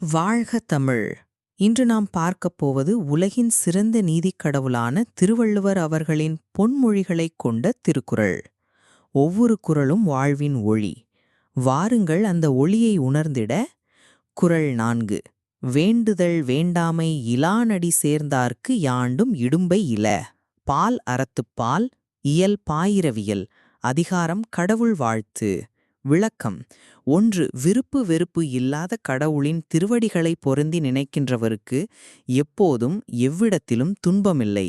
வாழ்க தமிழ் இன்று நாம் பார்க்கப் போவது உலகின் சிறந்த நீதிக் கடவுளான திருவள்ளுவர் அவர்களின் பொன்மொழிகளைக் கொண்ட திருக்குறள். ஒவ்வொரு குறளும் வாழ்வின் ஒளி. வாருங்கள் அந்த ஒளியை உணர்ந்திட. குறள் நான்கு. வேண்டுதல் வேண்டாமை இலானடி சேர்ந்தார்க்கு யாண்டும் இடும்பை இல. பால் அறத்துப்பால் இயல் பாயிரவியல். அதிகாரம் கடவுள் வாழ்த்து. விளக்கம். ஒன்று விருப்பு வெறுப்பு இல்லாத கடவுளின் திருவடிகளை பொருந்தி நினைக்கின்றவருக்கு எப்போதும் எவ்விடத்திலும் துன்பமில்லை.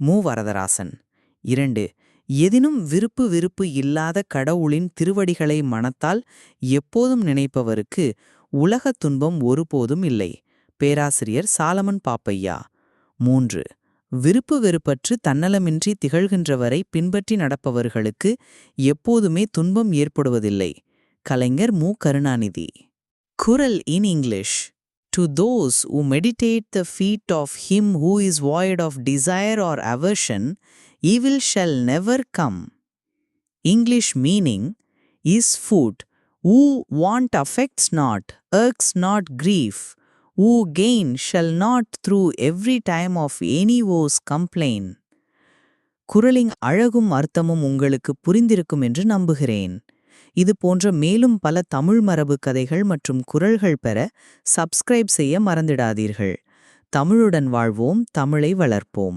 மு. வரதராசன். இரண்டு எதினும் விருப்பு விருப்பு இல்லாத கடவுளின் திருவடிகளை மனத்தால் எப்போதும் நினைப்பவருக்கு உலகத் துன்பம் ஒருபோதும் இல்லை. பேராசிரியர் சாலமன் பாப்பையா. மூன்று விருப்பு வெறுப்பற்று தன்னலமின்றி திகழ்கின்றவரை பின்பற்றி நடப்பவர்களுக்கு எப்போதுமே துன்பம் ஏற்படுவதில்லை கலைஞர் மு கருணாநிதி குரல் in English to those who meditate the feet of him who is void of desire or aversion evil shall never come English meaning is foot who want affects not irks not grief who gain shall not through every time of any woes complain. குரலின் அழகும் அர்த்தமும் உங்களுக்கு புரிந்திருக்கும் என்று நம்புகிறேன். இது போன்ற மேலும் பல தமிழ் மரபு கதைகள் மற்றும் குரல்கள் பெற சப்ஸ்கிரைப் செய்ய மறந்திடாதீர்கள். தமிழுடன் வாழ்வோம் தமிழை வளர்ப்போம்.